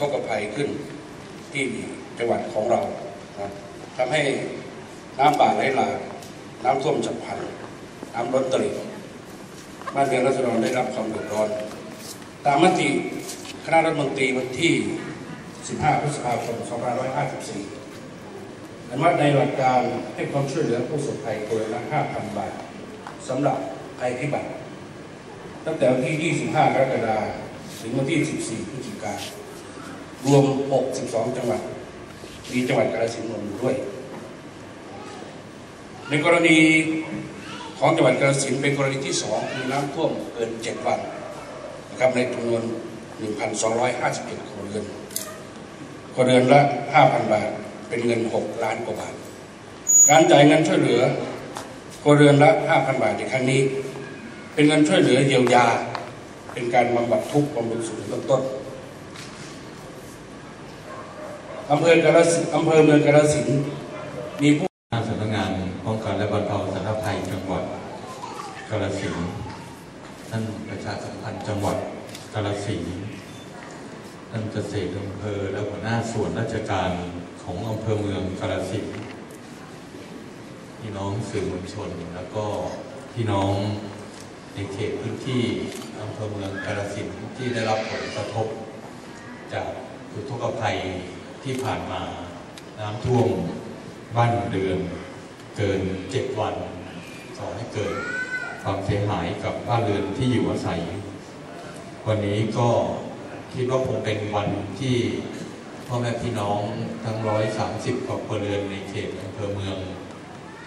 ทกภัยขึ้นที่จังหวัดของเรานะทำให้น้ำป่าไหลหลากน้ำท่วมฉับพลันน้ำล้นตลิ่งบ้านเรือนรัษฎรได้รับความเดือดร้อน ตามมติคณะรัฐมนตรีวันที่ 15 พฤษภาคม 2554อนุมัติในหลักการให้ความช่วยเหลือผู้ประสบภัยคนละ 5,000 บาทสำหรับภัยพิบัติ ตั้งแต่วันที่ 25 กรกฎาคมถึงวันที่ 14 พฤศจิกายน รวม 62 จังหวัด มีจังหวัดกาฬสินธุ์รวมอยู่ด้วย ในกรณีของจังหวัดกาฬสินธุ์เป็นกรณีที่สองคือน้ำท่วมเกิน 7 วันนะครับในจำนวน 1,257ครัวเรือนครัวเรือนละ 5,000 บาท เป็นเงิน 6 ล้านกว่าบาท การจ่ายเงินช่วยเหลือครัวเรือนละ 5,000 บาทในครั้งนี้ เป็นเงินช่วยเหลือเยียวยา เป็นการบำบัดทุกข์บำรุงสุขเบื้องต้น อำเภอกาฬสิอำเภอเมืองกาฬสินมีผู้ทางสำนักงานป้องกันและบรรเทาสาธารณภัยจังหวัดกาฬสินท่านประชาสัมพันธ์จังหวัดกาฬสินท่านเกษตรอำเภอและหัวหน้าส่วนราชการของอำเภอเมืองกาฬสินพี่น้องสื่อมวลชน แล้วก็พี่น้องในเขตพื้นที่อำเภอเมืองกาฬสินธุ์ที่ได้รับผลกระทบจากอุทกภัย ที่ผ่านมาน้ำท่วมบ้านเรือนเกินเจ็ดวันก่อให้เกิดความเสียหายกับบ้านเรือนที่อยู่อาศัย วันนี้ก็คิดว่าคงเป็นวันที่พ่อแม่พี่น้องทั้งร้อยสามสิบกว่าครัวเรือนในเขตอำเภอเมือง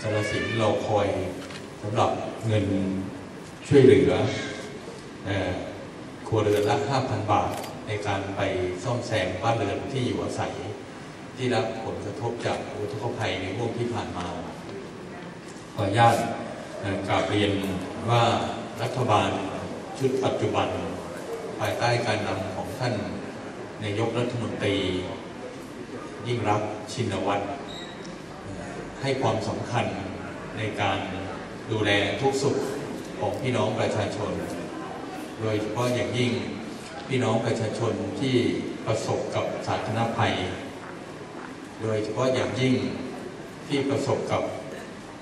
กาฬสินเราคอยสำหรับเงินช่วยเหลือครัวเรือนละ5,000บาท ในการไปซ่อมแซมบ้านเรือนที่อยู่อาศัย ที่รับผลกระทบจากอุทกภัยในช่วงที่ผ่านมา ขออนุญาตเอ่อกราบเรียนว่ารัฐบาลชุดปัจจุบัน ภายใต้การนำของท่านนายกรัฐมนตรี ยิ่งรักชินวัตรให้ความสำคัญในการดูแลทุกสุขของพี่น้องประชาชน โดยเฉพาะอย่างยิ่ง พี่น้องประชาชนที่ประสบกับสาธารณภัย โดยเฉพาะอย่างยิ่งที่ประสบกับ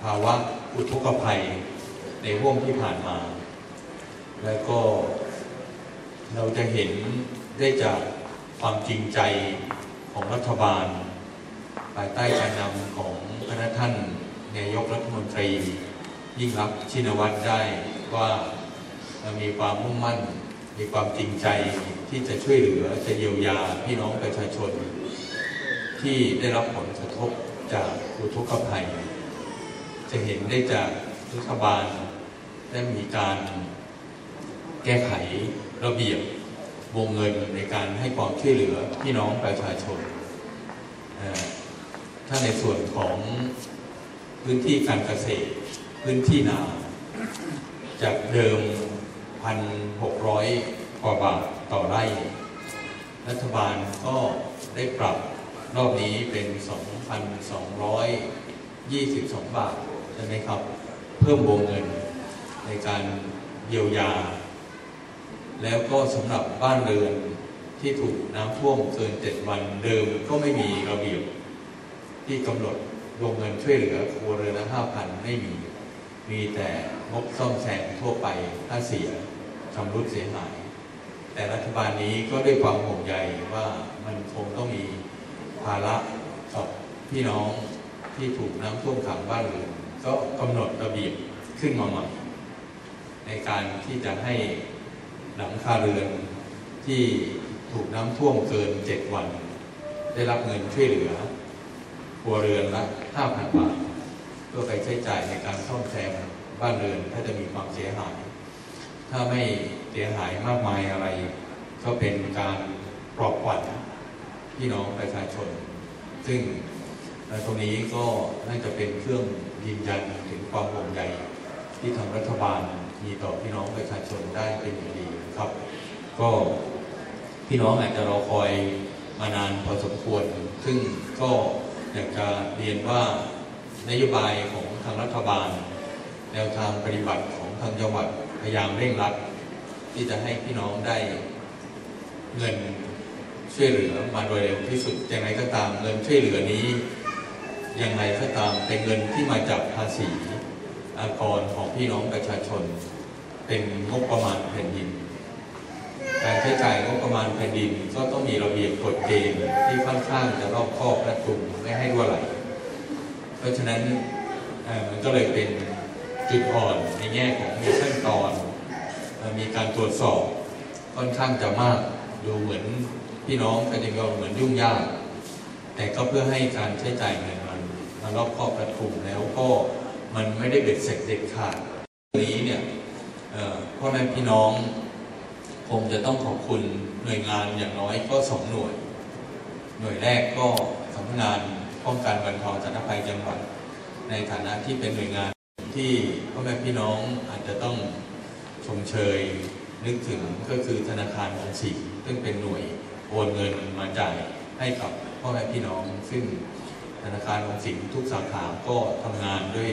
ภาวะอุทกภัยในห่วงที่ผ่านมา และก็เราจะเห็นได้จากความจริงใจของรัฐบาล ภายใต้การนำของพระท่านนายกรัฐมนตรี ยิ่งรักชินวัตรได้ว่ามีความมุ่งมั่น มีความจริงใจที่จะช่วยเหลือจะเยียวยาพี่น้องประชาชน ที่ได้รับผลกระทบจากอุทกภัย จะเห็นได้จากรัฐบาลได้มีการแก้ไขระเบียบวงเงินในการให้ความช่วยเหลือพี่น้องประชาชน ถ้าในส่วนของพื้นที่การเกษตร พื้นที่นา จากเดิม 1,600 กว่าบาทต่อไร่ รัฐบาลก็ได้ปรับรอบนี้เป็น 2,222 บาท ใช่ไหมครับ เพิ่มวงเงินในการเยียวยา แล้วก็สำหรับบ้านเรือนที่ถูกน้ำท่วมเกิน 7 วันเดิมก็ไม่มีระเบียบที่กำหนดวงเงินช่วยเหลือครัวเรือนละ5,000 ไม่มี มีแต่งบซ่อมแซมทั่วไปถ้าเสีย ชำรุดเสียหาย แต่รัฐบาลนี้ก็ด้วยความห่วงใยว่ามันคงต้องมีภาระกับพี่น้องที่ถูกน้ำท่วมขังบ้านเรือนก็กำหนดระเบียบขึ้นมาใหม่ ในการที่จะให้หลังคาเรือนที่ถูกน้ำท่วมเกิน7วัน ได้รับเงินช่วยเหลือครัวเรือนละ5,000บาทเพื่อไปใช้จ่ายในการซ่อมแซมบ้านเรือนถ้าจะมีความเสียหาย ถ้าไม่เสียหายมากมายอะไร ก็เป็นการปลอบขวัญพี่น้องประชาชน ซึ่งตรงนี้ก็น่าจะเป็นเครื่องยืนยันถึงความห่วงใยที่ทางรัฐบาลมีต่อพี่น้องประชาชนได้เป็นอย่างดีครับ ก็พี่น้องอาจจะรอคอยมานานพอสมควร ซึ่งก็อยากจะเรียนว่านโยบายของทางรัฐบาล แนวทางปฏิบัติของทางจังหวัด ยายามเร่งรัดที่จะให้พี่น้องได้เงินช่วยเหลือมาโดยเร็วที่สุดอย่างไรก็ตามเงินช่วยเหลือนี้อย่างไรก็ตามเป็นเงินที่มาจากภาษีอากรของพี่น้องประชาชน เป็นงบประมาณแผ่นดิน การใช้จ่ายงบประมาณแผ่นดินก็ต้องมีระเบียบกฎเกณฑ์ที่ค่อนข้างจะรอบคอบและกลุ่มไม่ให้รั่วไหลเพราะฉะนั้นมันก็เลยเป็น จุดอ่อนในแง่ของมีขั้นตอนมีการตรวจสอบค่อนข้างจะมากดูเหมือนพี่น้องก็จะก็เหมือนยุ่งยาก แต่ก็เพื่อให้การใช้จ่ายเงินมันมันรอบครอบรัดกุมแล้วก็มันไม่ได้เบ็ดเสร็จเด็ดขาดนี้เนี่ยเอ่อพ่อแม่พี่น้องคงจะต้องขอบคุณหน่วยงานอย่างน้อยก็สองหน่วย หน่วยแรกก็สำนักงานป้องกันบรรเทาสาธารณภัยจังหวัดในฐานะที่เป็นหน่วยงาน ที่พ่อแม่พี่น้องอาจจะต้องชมเชยนึกถึงก็คือธนาคารออมสินซึ่งเป็นหน่วยโอนเงินมาจ่ายให้กับพ่อแม่พี่น้อง ซึ่งธนาคารออมสินทุกสาขาก็ทำงานด้วย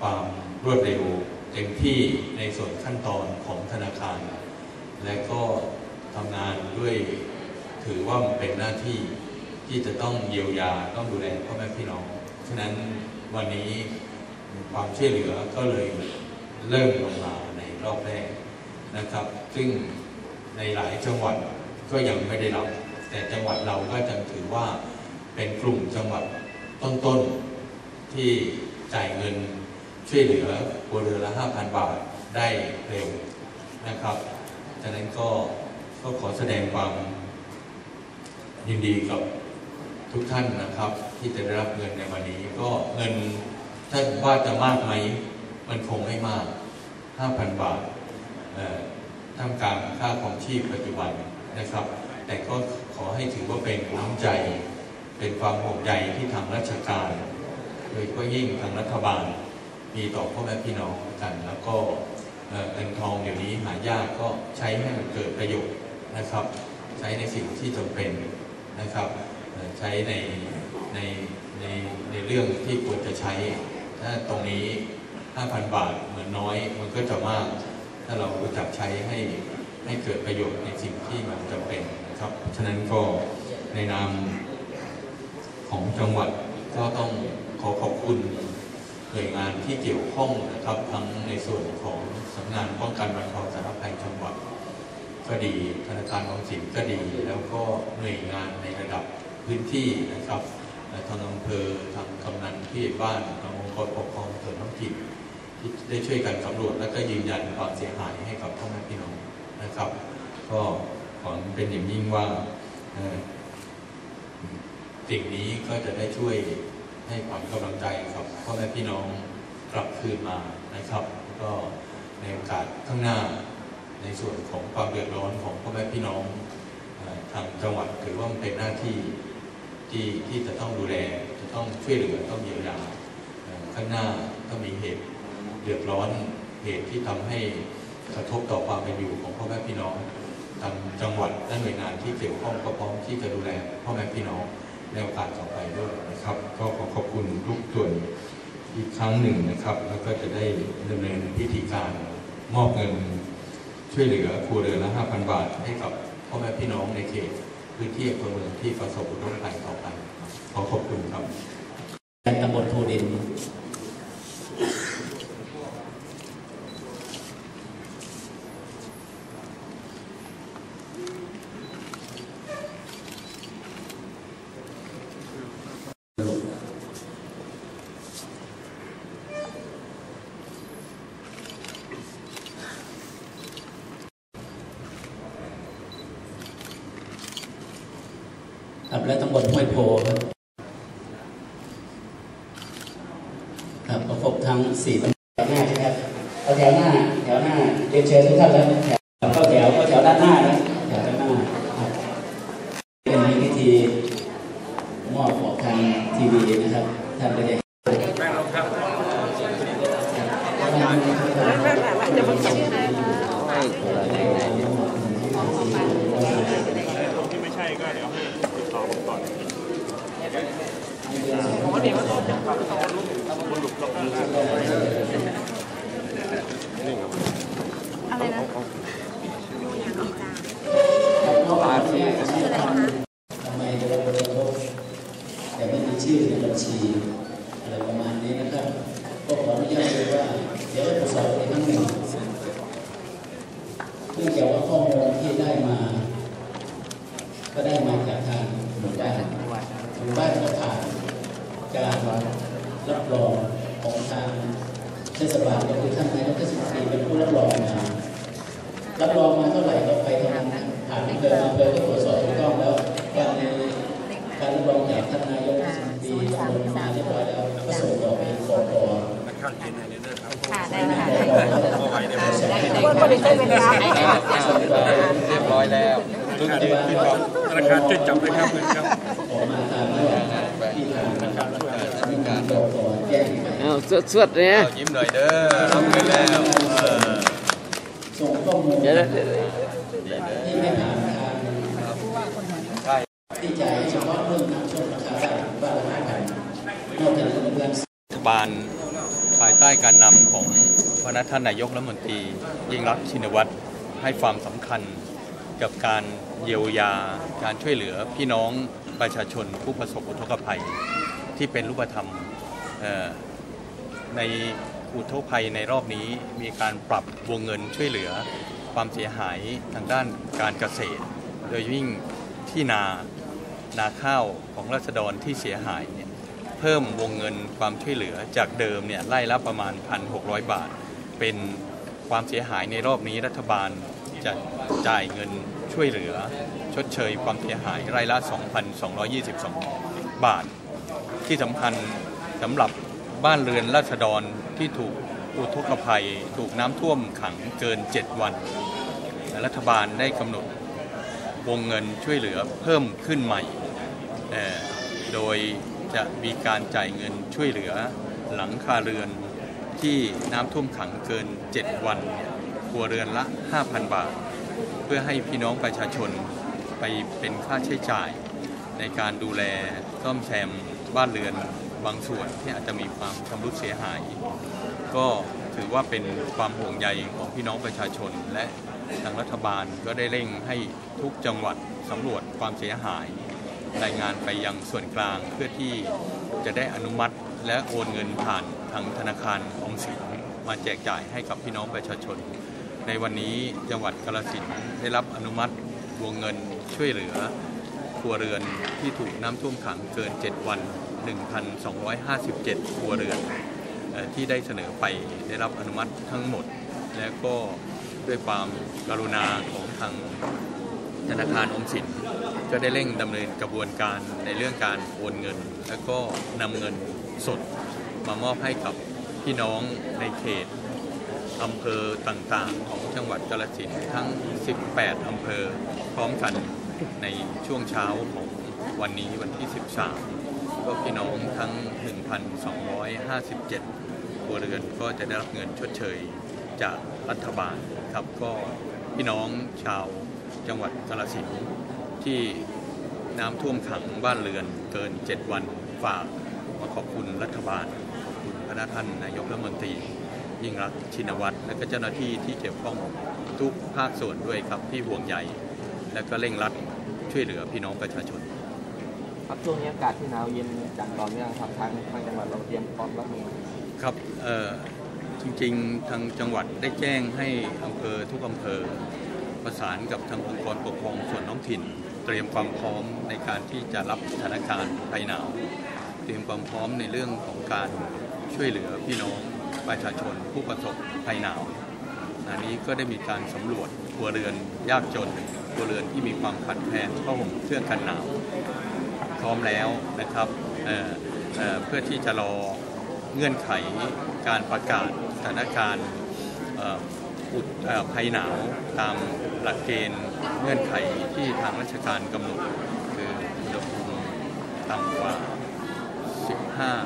ความรวดเร็วเต็มที่ในส่วนขั้นตอนของธนาคาร และก็ทำงานด้วยถือว่ามันเป็นหน้าที่ที่จะต้องเยียวยาต้องดูแลพ่อแม่พี่น้อง ฉะนั้นวันนี้ ความช่วยเหลือก็เลยเริ่มลงมาในรอบแรกนะครับ ซึ่งในหลายจังหวัดก็ยังไม่ได้รับ แต่จังหวัดเราก็จะถือว่าเป็นกลุ่มจังหวัดต้นๆที่จ่ายเงินช่วยเหลือครัวเรือนละ 5,000 บาทได้เร็วนะครับฉะนั้นก็ก็ขอแสดงความยินดีกับทุกท่านนะครับ ที่จะได้รับเงินในวันนี้ก็เงิน ถ้าว่าจะมากไหม มันคงไม่มาก 5,000 บาทท่ามกลางค่าของชีพปัจจุบันนะครับ แต่ก็ขอให้ถือว่าเป็นน้ำใจ เป็นความห่วงใยที่ทางราชการ โดยเฉพาะยิ่งทางรัฐบาล มีต่อพ่อแม่พี่น้องกัน แล้วก็เงินทองเดี๋ยวนี้หายากก็ใช้ให้มันเกิดประโยชน์นะครับ ใช้ในสิ่งที่จำเป็นนะครับ ใช้ในในในในเรื่องที่ควรจะใช้ ถ้าตรงนี้ 5,000 บาทเหมือนน้อย มันก็จะมาก ถ้าเรารู้จักใช้ให้ให้เกิดประโยชน์ในสิ่งที่มันจำเป็นนะครับ ฉะนั้นก็ในนามของจังหวัดก็ต้องขอขอบคุณหน่วยงานที่เกี่ยวข้องนะครับ ทั้งในส่วนของสำนักงานป้องกันบรรเทาสาธารณภัยจังหวัดก็ดีธนาคารออมสินก็ดี แล้วก็หน่วยงานในระดับพื้นที่นะครับทางอำเภอทางกำนันผู้ใหญ่บ้านทาง กรปกครองส่วนท้องถิ่นที่ได้ช่วยกันสำรวจและก็ยืนยันความเสียหายให้กับพ่อแม่พี่น้องนะครับ ก็ขอเป็นอย่างยิ่งว่าสิ่งนี้ก็จะได้ช่วยให้ความกำลังใจกับพ่อแม่พี่น้องกลับคืนมานะครับ ก็ในโอกาสข้างหน้าในส่วนของความเดือดร้อนของพ่อแม่พี่น้องทางจังหวัดถือว่ามันเป็นหน้าที่ที่ที่จะต้องดูแล จะต้องช่วยเหลือต้องเยียวยา ข้างหน้าต้องมีเหตุเดือดร้อนเหตุที่ทำให้กระทบต่อความเป็นอยู่ของพ่อแม่พี่น้องทางจังหวัดและหน่วยงานที่เกี่ยวข้องก็พร้อมที่จะดูแลพ่อแม่พี่น้องในโอกาสต่อไปด้วยนะครับ ก็ขอขอบคุณทุกส่วนอีกครั้งหนึ่งนะครับ แล้วก็จะได้ดำเนินพิธีการมอบเงิน ช่วยเหลือครัวเรือนละ5,000 บาท ให้กับพ่อแม่พี่น้องในเขตพื้นที่อำเภอเมืองที่ประสบอุทกภัยต่อไปขอขอบคุณครับตำบลภูดิน และตำบลห้วยโพครับครับประกบทั้งสี่ตำบลแถวหน้าใช่ไหมครับเอาแถวหน้าแถวหน้าเรียนเชิญทุกท่านแล้วแถวเข้าแถวเข้าแถวด้านหน้านะแถวด้านหน้า ศบาลก็คือท่านนายกเทศมนตรีเป็นผู้รับรองมารับรองมาเท่าไหร่ก็ไปเท่านั้นผ่านอำเภอมาอำเภอก็ตรวจสอบถูกต้องแล้วว่าในการรับรองจากท่านนายกเทศมนตรีตำบลมาเรียบร้อยแล้วก็ส่งต่อไปยังกกค่ะได้ค่ะว่าบริษัทเป็นรับเรียบร้อยแล้วทุกยืนขึ้นครับธนาคารช่วยจับเลยครับครับออกมาตามที่ทางธนาคารกกแจ้งไปเอา สวดสวดเนี่ยยิ้มหน่อยเด้อรับเงินแล้วเออส่งข้อมูลเดี๋ยวที่ไม่ผ่านทางใช่ที่จ่ายเฉพาะเรื่องน้ำท่วมราคาบ้านละห้าพันนอกจากนั้นเงินรัฐบาลภายใต้การนำของพระท่านนายกรัฐมนตรี ยิ่งรักชินวัตรให้ความสำคัญกับการเยียวยาการช่วยเหลือพี่น้องประชาชนผู้ประสบอุทกภัยที่เป็นรูปธรรม ในอุทกภัยในรอบนี้มีการปรับวงเงินช่วยเหลือความเสียหายทางด้านการเกษตร โดยยิ่งที่นานาข้าวของรัษฎรที่เสียหายเนี่ยเพิ่มวงเงินความช่วยเหลือจากเดิมเนี่ยไล่ละประมาณ 1,600 บาท เป็นความเสียหายในรอบนี้รัฐบาลจะจ่ายเงินช่วยเหลือ ชดเชยความเสียหายไร่ละ 2,222 บาท ที่สำคัญสำหรับ บ้านเรือนราษฎรที่ถูกอุทกภัย ถูกน้ำท่วมขังเกิน 7 วัน รัฐบาลได้กำหนดวงเงินช่วยเหลือเพิ่มขึ้นใหม่ โดยจะมีการจ่ายเงินช่วยเหลือหลังคาเรือนที่น้ำท่วมขังเกิน 7 วันครัวเรือนละ 5,000 บาท เพื่อให้พี่น้องประชาชนไปเป็นค่าใช้จ่ายในการดูแลซ่อมแซมบ้านเรือน บางส่วนที่อาจจะมีความชำรุดเสียหาย ก็ถือว่าเป็นความห่วงใยของพี่น้องประชาชน และทางรัฐบาลก็ได้เร่งให้ทุกจังหวัดสำรวจความเสียหาย รายงานไปยังส่วนกลางเพื่อที่จะได้อนุมัติและโอนเงินผ่านทางธนาคารออมสินมาแจกจ่ายให้กับพี่น้องประชาชน ในวันนี้จังหวัดกาฬสินธุ์ได้รับอนุมัติวงเงินช่วยเหลือครัวเรือนที่ถูกน้ำท่วมขังเกิน 7 วัน 1,257 ครัวเรือนที่ได้เสนอไปได้รับอนุมัติทั้งหมด และก็ด้วยความกรุณาของทางธนาคารอมสินก็ได้เร่งดำเนินกระบวนการในเรื่องการโอนเงิน แล้วก็นำเงินสดมามอบให้กับพี่น้องในเขตอำเภอต่างๆ ของจังหวัดกาฬสินธุ์ทั้ง 18 อำเภอพร้อมกันในช่วงเช้าของวันนี้วันที่ 13 ก็พี่น้องทั้ง 1,257ครัวเรือนก็จะได้รับเงินชดเชยจากรัฐบาลครับก็พี่น้องชาวจังหวัดกาฬสินธุ์ที่น้ำท่วมขังบ้านเรือนเกิน 7 วันฝากมาขอบคุณรัฐบาลขอบคุณพระท่านนายกรัฐมนตรียิ่งรักชินวัตรและก็เจ้าหน้าที่ที่เกี่ยวข้องทุกภาคส่วนด้วยครับที่ห่วงใยและก็เร่งรัดช่วยเหลือพี่น้องประชาชน ครับช่วงนี้อากาศที่หนาวเย็นจัดต่อเนื่องครับทางทางจังหวัดเราเตรียมพร้อมรับมือครับเอ่อจริงๆทางจังหวัดได้แจ้งให้อำเภอทุกอำเภอ ประสานกับทางองค์กรปกครองส่วนท้องถิ่น เตรียมความพร้อมในการที่จะรับสถานการณ์ภัยหนาว เตรียมความพร้อมในเรื่องของการช่วยเหลือพี่น้องประชาชนผู้ประสบภัยหนาวอันนี้ก็ได้มีการสำรวจครัวเรือนยากจนครัวเรือนที่มีความขาดแคลนผ้าห่มเครื่องกันหนาว พร้อมแล้วนะครับเเเพื่อที่จะรอเงื่อนไขการประกาศสถานการณ์เอ่ออุดเอ่อภัยหนาวตามหลักเกณฑ์เงื่อนไขที่ทางราชการกำหนด คืออุณหภูมิต่ำกว่า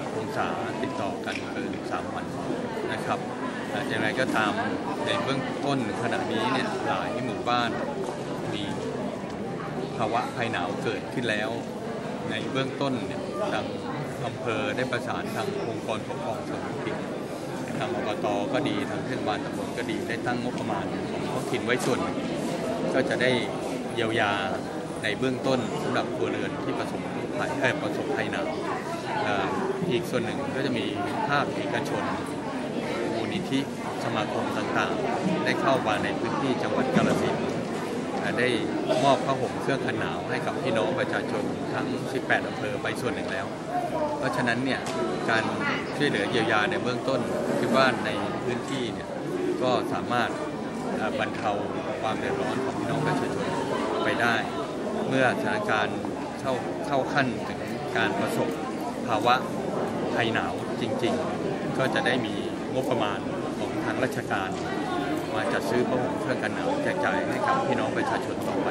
15 องศาติดต่อกันเกิน 3 วันนะครับอย่างไรก็ตามในเบื้องต้นขณะนี้เนี่ยหลายหมู่บ้านมีภาวะภัยหนาวเกิดขึ้นแล้ว ในเบื้องต้นเนี่ยทางอำเภอได้ประสานทางองค์กรปกครองส่วนท้องถิ่นทางอบตก็ดีทางเทศบาลตำบลก็ดีได้ตั้งงบประมาณของท้องถิ่นไว้ส่วนหนึ่งก็จะได้เยียวยาในเบื้องต้นสำหรับครัวเรือนที่ประสบภัยเอ่ประสบภัยหนาวอีกส่วนหนึ่งก็จะมีภาคเอกชนมูลนิธิสมาคมต่างๆ ได้เข้ามาในพื้นที่จังหวัดกาฬสินธุ์ ได้มอบผ้าห่มเครื่องกันหนาวให้กับพี่น้องประชาชนทั้ง 18อำเภอไปส่วนหนึ่งแล้ว เพราะฉะนั้นเนี่ยการช่วยเหลือเยียวยาในเบื้องต้นคิดว่าในพื้นที่เนี่ยก็สามารถบรรเทาความเดือดร้อนของพี่น้องประชาชนไปได้ เมื่อสถานการณ์เข้าเข้าขั้นถึงการประสบภาวะภัยหนาวจริง ๆ ก็จะได้มีงบประมาณของทางราชการ มาจัดซื้อผ้าห่มเครื่องกันหนาวแจกจ่ายให้กับพี่น้องประชาชนต่อไป